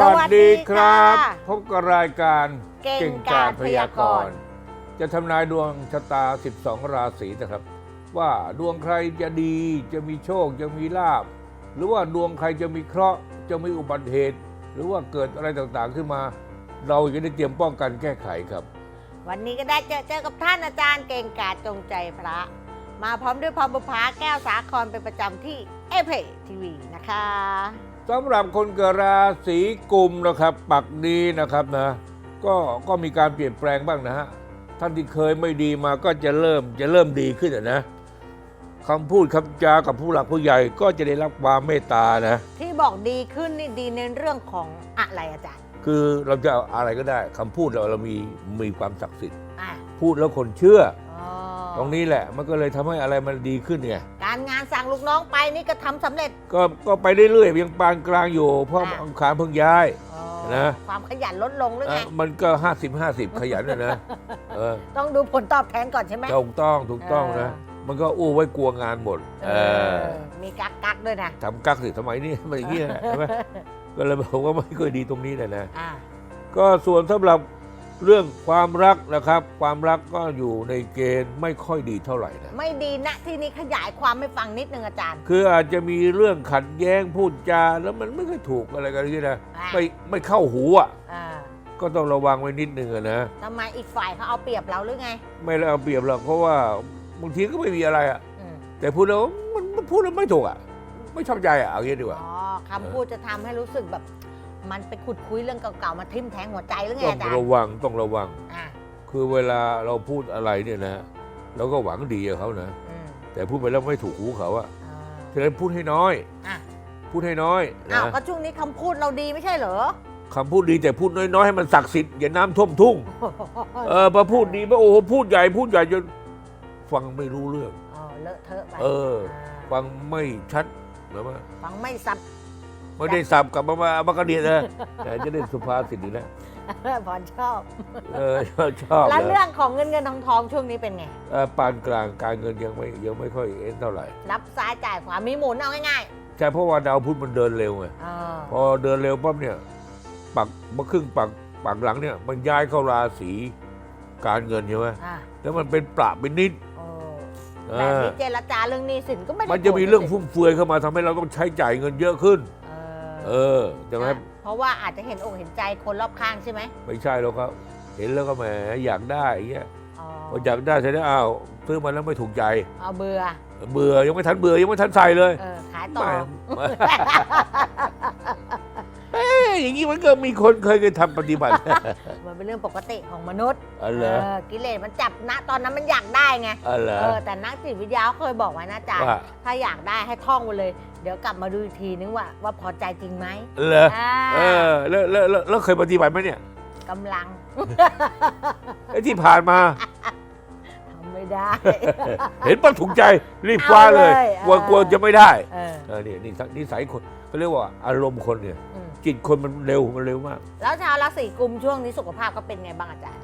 สวัสดีครับค่ะพบกับรายการเก่งกาจพยากรณ์ จะทำนายดวงชะตา 12 ราศีนะครับ ว่าดวงใครจะดีจะมีโชคจะมีลาบ หรือว่าดวงใครจะมีเคราะห์จะมีอุบัติเหตุ หรือว่าเกิดอะไรต่างๆขึ้นมา เราจะได้เตรียมป้องกันแก้ไขครับ วันนี้ก็ได้เจอเจอกับท่านอาจารย์เก่งกาจจงใจพระ มาพร้อมด้วยพรบุภาแก้วสาครเป็นประจำที่เอเพทีวีนะคะ สำหรับคนเกิดราศีกุมนะครับ ปักดีนะครับนะก็ก็มีการเปลี่ยนแปลงบ้างนะฮะท่านที่เคยไม่ดีมาก็จะเริ่มจะเริ่มดีขึ้นอะนะคำพูดคำจากับผู้หลักผู้ใหญ่ก็จะได้รับความเมตตานะที่บอกดีขึ้นนี่ดีในเรื่องของอะไรอาจารย์ คือเราจะเอาอะไรก็ได้คำพูดเราเรามีมีความศักดิ์สิทธิ์ อะ พูดแล้วคนเชื่ออ๋อ ตรงนี้แหละมันก็เลยทำให้อะไรมันดีขึ้นไงการงานสั่งลูกน้องไปนี่ก็ทำสำเร็จ ก็ก็ไปเรื่อยๆยังปานกลางอยู่ เพราะอะ อังคารเพิ่งย้าย อ๋อนะ ความขยันลดลงหรือไง เอ่อมันก็ 50 50 ขยันนะนะเออต้องดูผลตอบแทนก่อนใช่ไหม ถูกต้องถูกต้องนะ เออมันก็อู้ไว้กลัวงานหมดเอเอออมีกักกักๆด้วยนะทำกักสิสมัยนี้มันอย่างนี้แหละใช่ไหมก็เลยบอกว่าไม่ค่อยดีตรงนี้เลยนะ อะก็ส่วนสำหรับ เรื่องความรักนะครับ ความรักก็อยู่ในเกณฑ์ไม่ค่อยดีเท่าไหร่นะไม่ดีนะที่นี้ขยายความไม่ฟังนิดนึงอาจารย์ คืออาจจะมีเรื่องขัดแย้งพูดจาแล้วมันไม่ค่อยถูกอะไรกันนี่นะอะไม่ไม่เข้าหูอะอ่าก็ต้องระวังไว้นิดนึงอะนะทำไมอีกฝ่ายเขาเอาเปรียบเราหรือไง ไม่ได้เอาเปรียบหรอกเพราะว่าบางทีก็ไม่มีอะไรอะอืมแต่พูดแล้วมันมันพูดแล้วไม่ถูกอะไม่ชอบใจอะเอาอย่างนี้ดีกว่าอ๋อคำพูดจะทำให้รู้สึกแบบ มันไปขุดคุยเรื่องเก่าๆ มาทิ่มแทงหัวใจหรือไงต้องอาจารย์ระวังต้องระวัง อะคือเวลาเราพูดอะไรเนี่ยนะเราก็หวังดีกับเขานะ อืมแต่พูดไปแล้วไม่ถูกหูเขาอะอ่าฉะนั้นพูดให้น้อย อะพูดให้น้อยอ้านะวก็ช่วงนี้คำพูดเราดีไม่ใช่เหรอคำพูดดีแต่พูดน้อยๆให้มันศักดิ์สิทธิ์อย่าน้ำท่วมทุ่ง เออพอพูดดีไปโอ้โหพูดใหญ่พูดใหญ่จนฟังไม่รู้เรื่องอ๋อเลอะเทอะไปเออาฟังไม่ชัดนะว่า ฟังไม่ซับ ไม่ได้สับกลับมามามากระเดียดนะแต่จะได้สุภาษิตอีกแล้วพรชอบเออชอบชอบแล้วนะเรื่องของเงินเงินทองทองช่วงนี้เป็นไงเอ่อปานกลางการเงินยังไม่ยังไม่ค่อยเอ็นเท่าไหร่รับซ้ายจ่ายขวามีหมุนเอาง่ายใช่เพราะว่าดาวพุธมันเดินเร็วไงๆเออพอเดินเร็วปั๊บเนี่ยปักมาครึ่งปักปักหลังเนี่ย มันย้ายเข้าราศีการเงินใช่ไหมอะแล้วมันเป็นประเป็นนิดโอ้เอแต่อที่เจรจาเรื่องหนี้สินก็ไม่ได้มันจะมีเรื่องโกธฟุ่มเฟือยเข้ามาทำให้เราต้องใช้จ่ายเงินเยอะขึ้น เอเอออใช่ไหมนะเพราะว่าอาจจะเห็นอกเห็นใจคนรอบข้างใช่ไหมไม่ใช่แล้วครับ เห็นแล้วก็แหมอยากได้อย่างเงี้ยอ๋อพออยากได้เสร็จแล้วอ้าวซื้อมาแล้วไม่ถูกใจเอาเบื่อ เบื่อยังไม่ทันเบื่อยังไม่ทันใส่เลยเออขายต่อไม่เอ้ยอย่างนี้มันก็มีคนเคยเคยทำปฏิบัติ มันเป็นเรื่องปกติของมนุษย์อ๋อเหรอเออกิเลสมันจับณตอนนั้นมันอยากได้ไงอ๋อเหรอเออแต่นักจิตวิทยาเขาเคยบอกไว้นะอาจารย์ว่าถ้าอยากได้ให้ท่องไปเลยเดี๋ยวกลับมาดูอีกทีนึงว่าว่าพอใจจริงไหมเหรออ่าเออแล้วแล้วแล้วแล้วเคยปฏิบัติไหมเนี่ยกำลังไอ้ที่ผ่านมา ทำไม่ได้ เห็นปั๊บถูกใจรีบคว้าเลยเอาเลยกลัวเออ กลัวจะไม่ได้เออเออนี่นี่นิสัยคนเขาเรียกว่าอารมณ์คนเนี่ย อืมจิตคนมันเร็วมันเร็วมาก แล้วชาวราศีกุมช่วงนี้สุขภาพก็เป็นไงบ้างอาจารย์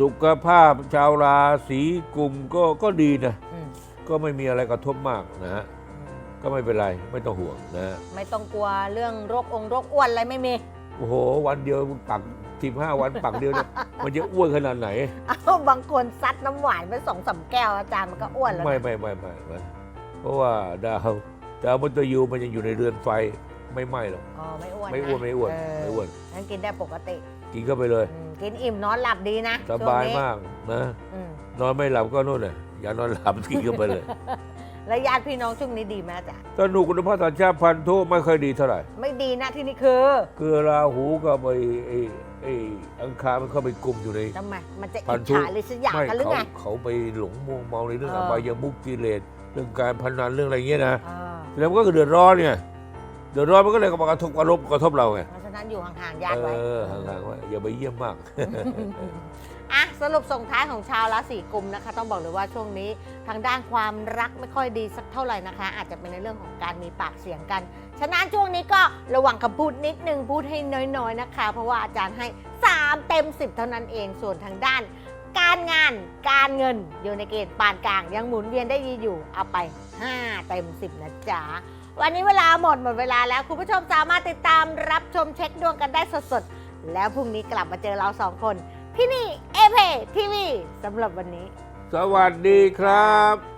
สุขภาพชาวราศีกุมก็ก็ดีนะ อืมก็ไม่มีอะไรกระทบมากนะฮะ ก็ไม่เป็นไรไม่ต้องห่วงนะฮะไม่ต้องกลัวเรื่องโรคองค์โรคอ้วนอะไรไม่มี โอ้โห วันเดียวมึงปักสิบห้าวันปักเดียวเนี่ยมันจะอ้วนขนาดไหนอ้าวบางคนซัดน้ำหวานไปสองสามแก้วอาจารย์มันก็อ้วนแล้วนะไม่ไม่ไม่ไม่ไม่เพราะว่าดาวดาวมัตยูมันยังอยู่ในเรือนไฟไม่ไหม้หรอกอ๋อไม่อ้วนไม่อ้วนนะไม่อ้วนเไม่อ้วนงั้นกินได้ปกติ กินเข้าไปเลยอืมกินอิ่มนอนหลับดีนะสช่วงบายนี้มากนะอืมนอนไม่หลับก็นู่นน่ะอย่านอนหลับกินเข้าไปเลย แล้วญาติพี่น้องช่วงนี้ดีไหมอาจารย์สนุกคุณภาพสัญชาติพันธุไม่ค่อยดีเท่าไหร่ ไม่ดีนะที่นี่คือคือราหูกับไอ้ไอ้ไอ้อังคารมันเข้าไปกลุ่มอยู่ในทำไมมันจะพัอินจธุฉาหรือสยามไม่กันหรือเขาไงเขาไปหลงมัวเมาในเรื่องเออ อบายมุกกิเลสเรื่องการพนันเรื่องอะไรเงี้ยนะอ่าแล้วมันก็เดือดร้อนเนี่ยเดือดร้อนมันก็เลยมากระทบกระทบกระทบเราไงเพราะฉะ นั้นอยู่ห่างๆญาติเอไว้อห่างๆไว้อย่าไปเยี่ยมมาก อะสรุปส่งท้ายของชาวราศีกุมนะคะ ต้องบอกเลยว่าช่วงนี้ทางด้านความรักไม่ค่อยดีสักเท่าไหร่นะคะ อาจจะเป็นในเรื่องของการมีปากเสียงกัน ฉะนั้นช่วงนี้ก็ระวังคำพูดนิดนึงพูดให้น้อยๆนะคะ เพราะว่าอาจารย์ให้ 3 เต็ม 10 เท่านั้นเองส่วนทางด้าน การงานการเงินอยู่ในเกณฑ์ปานกลางยังหมุนเวียนได้ดีอยู่เอาไป 5 เต็ม 10 นะจ๊ะ วันนี้เวลาหมดหมดเวลาแล้ว คุณผู้ชมสามารถติดตามรับชมเช็คดวงกันได้สดๆ แล้วพรุ่งนี้กลับมาเจอเราสองคน ที่นี่เอเพทีวีสำหรับวันนี้ สวัสดีครับ